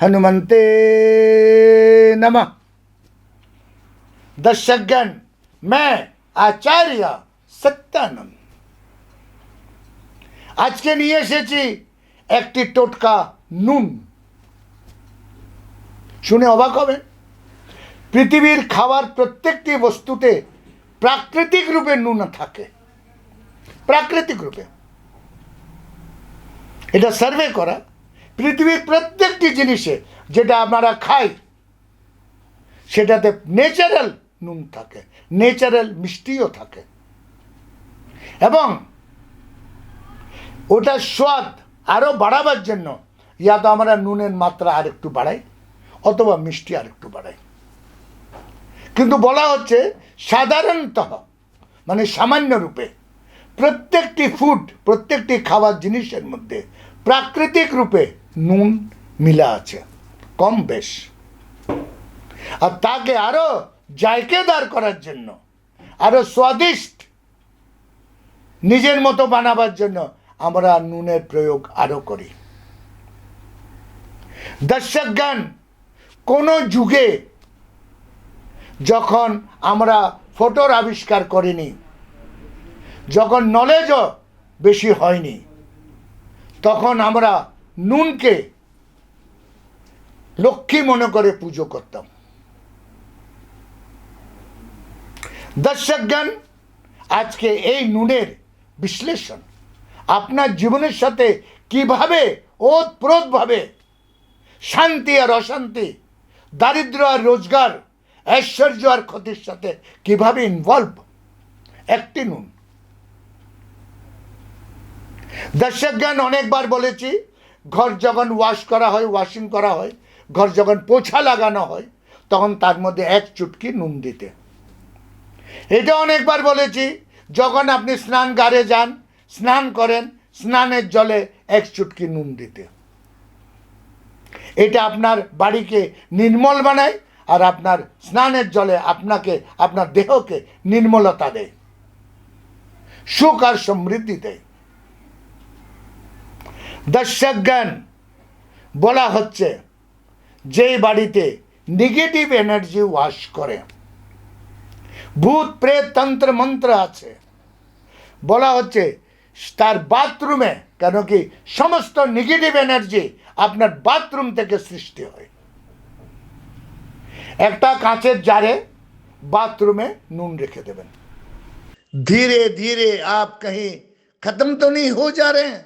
हनुमते नमः दर्शकगण मैं आचार्य সত্যানন্দ আজকে নিয়ে এসেছি একটি টোটকা নুন শুনে অবাক হবেন পৃথিবীর খাবার প্রত্যেকটি বস্তুতে প্রাকৃতিক রূপে নুন থাকে প্রাকৃতিক রূপে এটা সার্ভে করা পৃথিবীর প্রত্যেকটি জিনিসে যেটা আমরা খাই, সেটাতে ন্যাচারাল নুন থাকে ন্যাচারাল মিষ্টিও থাকে। এবং ওটার স্বাদ আরও বাড়াবার জন্য ইয়া তো আমরা নুনের মাত্রা আরেকটু বাড়াই, অথবা মিষ্টি আরেকটু বাড়াই। কিন্তু বলা হচ্ছে সাধারণত মানে সামান্য রূপে প্রত্যেকটি ফুড প্রত্যেকটি খাবার জিনিসের মধ্যে প্রাকৃতিক রূপে নুন মিলা আছে, কম বেশ। আর তাকে আরও জায়কেদার করার জন্য, আরও স্বাদিষ্ট নিজের মতো বানাবার জন্য আমরা নুনের প্রয়োগ আরও করি। দর্শকগণ, কোনো যুগে যখন আমরা ফটোর আবিষ্কার করিনি, যখন নলেজও বেশি হয়নি তখন আমরা নুনকে লক্ষ্মী মনে করে পুজো করতাম। দর্শকগণ, আজকে এই নুনের বিশ্লেষণ, আপনার জীবনের সাথে কীভাবে ওতপ্রোতভাবে শান্তি আর অশান্তি, দারিদ্র আর রোজগার, ঐশ্বর্য আর ক্ষতির সাথে কীভাবে ইনভলভ একটি নুন। দর্শকগণ, অনেকবার বলেছি, ঘর যখন ওয়াশ করা হয় ওয়াশিং করা হয়, ঘর যখন পোছা লাগানো হয়, তখন তার মধ্যে এক চুটকি নুন দিতে। এটা অনেকবার বলেছি, যখন আপনি স্নান গারে যান, স্নান করেন, স্নানের জলে এক চুটকি নুন দিতে। এটা আপনার বাড়িকে নির্মল বানায়, আর আপনার স্নানের জলে আপনাকে, আপনার দেহকে নির্মলতা দেয়, সুখ আর সমৃদ্ধি দেয়। দর্শকগণ বলা হচ্ছে যে বাড়িতে নেগেটিভ এনার্জি ওয়াশ করে ভূত প্রেত তন্ত্র মন্ত্র আছে বলা হচ্ছে তার বাথরুমে কেন কি সমস্ত নেগেটিভ এনার্জি আপনার বাথরুম থেকে সৃষ্টি হয় একটা কাঁচের জারে বাথরুমে নুন রেখে দেবেন धीरे धीरे आप कहीं खत्म तो नहीं हो जा रहे हैं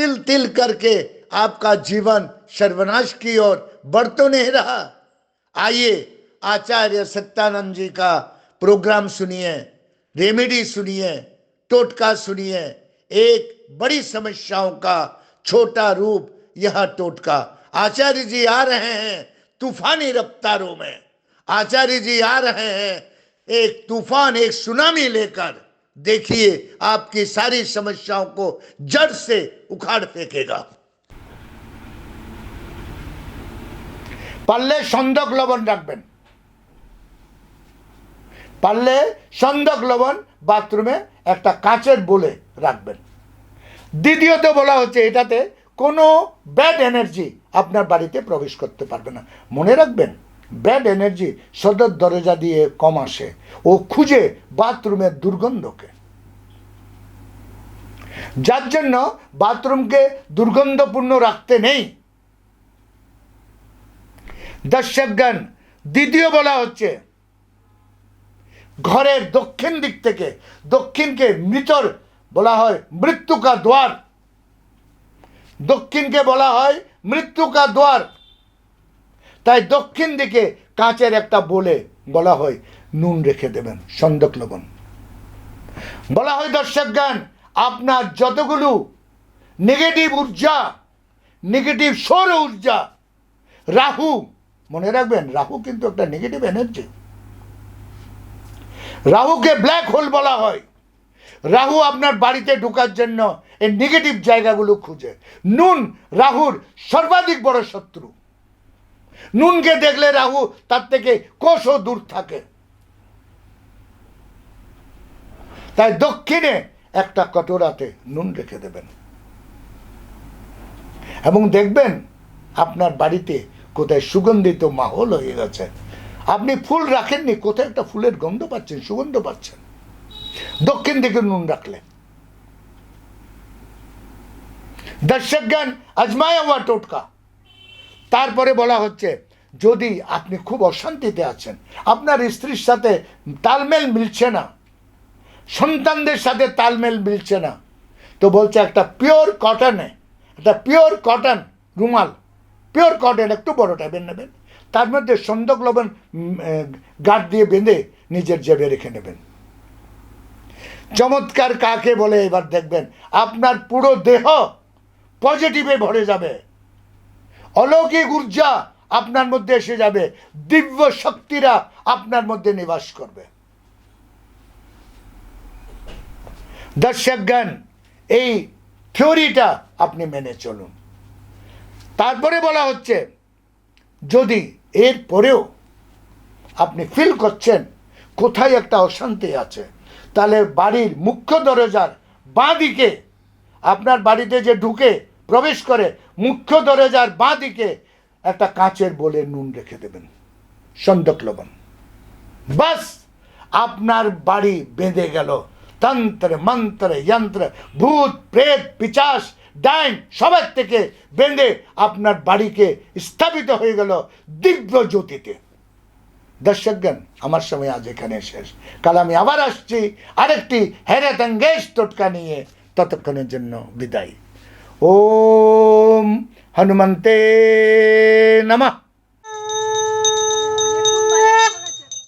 तिल तिल करके आपका जीवन सर्वनाश की ओर बढ़ तो नहीं रहा। आइए, आचार्य सत्यानंद जी का प्रोग्राम सुनिए, रेमेडी सुनिए, टोटका सुनिए। एक बड़ी समस्याओं का छोटा रूप यह टोटका। आचार्य जी आ रहे हैं तूफानी रफ्तारों में। आचार्य जी आ रहे हैं एक तूफ़ान, एक सुनामी लेकर। देखिए आपकी सारी समस्याओं को जड़ से उखाड़ फेंकेगा পারলে সন্দক লবণ রাখবেন পারলে সন্দক লবণ বাথরুমে একটা কাঁচের বলে রাখবেন দ্বিতীয়ত বলা হচ্ছে এটাতে কোনো ব্যাড এনার্জি আপনার বাড়িতে প্রবেশ করতে পারবে না মনে রাখবেন ব্যাড এনার্জি সদর দরজা দিয়ে কম আসে। ও খুঁজে বাথরুমের দুর্গন্ধকে। যার জন্য বাথরুমকে দুর্গন্ধপূর্ণ রাখতে নেই। দর্শকগণ, দ্বিতীয় বলা হচ্ছে, ঘরের দক্ষিণ দিক থেকে, দক্ষিণকে মৃতর বলা হয় মৃত্যু কা দ্বার দক্ষিণকে বলা হয় মৃত্যু কা দ্বার তাই দক্ষিণ দিকে কাঁচের একটা বলে বলা হয়, নুন রেখে দেবেন, সন্দক লবণ। বলা হয় দর্শকগণ আপনার যতগুলো নেগেটিভ ঊর্জা নেগেটিভ সৌর ঊর্জা, রাহু, মনে রাখবেন, রাহু কিন্তু একটা নেগেটিভ এনার্জি রাহুকে ব্ল্যাক হোল বলা হয়। রাহু আপনার বাড়িতে ঢোকার জন্য এই নেগেটিভ জায়গাগুলো খুঁজে। নুন, রাহুর সর্বাধিক বড় শত্রু। নুনকে দেখলে রাহু, তার থেকে কোষও দূর থাকে। তাই দক্ষিণে একটা কটোরাতে নুন রেখে দেবেন। এবং দেখবেন আপনার বাড়িতে কোথায় সুগন্ধিত মাহল হয়ে গেছে। আপনি ফুল রাখেননি, কোথায় একটা ফুলের গন্ধ পাচ্ছেন, সুগন্ধ পাচ্ছেন। দক্ষিণ দিকে নুন রাখলেন দর্শকগণ, আজমায়া হুয়া টোটকা তারপরে বলা হচ্ছে, যদি আপনি খুব অশান্তিতে আছেন, আপনার স্ত্রীর সাথে তালমেল মিলছে না, সন্তানদের সাথে তালমেল মিলছে না, তো বলছে একটা পিওর কটনে একটা পিওর কটন রুমাল পিওর কটন একটু বড় টাইপের নেবেন, তার মধ্যে সন্দক লবণ গাঁট দিয়ে বেঁধে নিজের জেবে রেখে নেবেন। চমৎকার কাকে বলে এবার দেখবেন, আপনার পুরো দেহ পজিটিভে ভরে যাবে। অলৌকিক ঊর্জা আপনার মধ্যে এসে যাবে। দিব্য শক্তিরা আপনার মধ্যে নিবাস করবে। দর্শকগণ, এই থিওরিটা আপনি মেনে চলুন। তারপরে বলা হচ্ছে, যদি এর পরেও আপনি ফিল করছেন, কোথায় একটা অশান্তি আছে, তাহলে বাড়ির মুখ্য দরজার বাঁ দিকে, আপনার বাড়িতে যে ঢুকে প্রবেশ করে মুখ্য দরজার বাঁ দিকে একটা কাঁচের বলে নুন রেখে দেবেন, সন্দক লবণ। বাস, আপনার বাড়ি বেঁধে গেল। তন্ত্র, মন্ত্র, যন্ত্র, ভূত, প্রেত, পিচাস, ডাইন, সবার থেকে বেঁধে আপনার বাড়িকে স্থাপিত হয়ে গেল দিব্য জ্যোতিতে। দর্শকগণ, আমার সময় আজ এখানে শেষ। কাল আমি আবার আসছি আরেকটি হেরাত অঙ্গেশ টোটকা নিয়ে। ততক্ষণের জন্য বিদায়। ఓం హనుమంతే నమ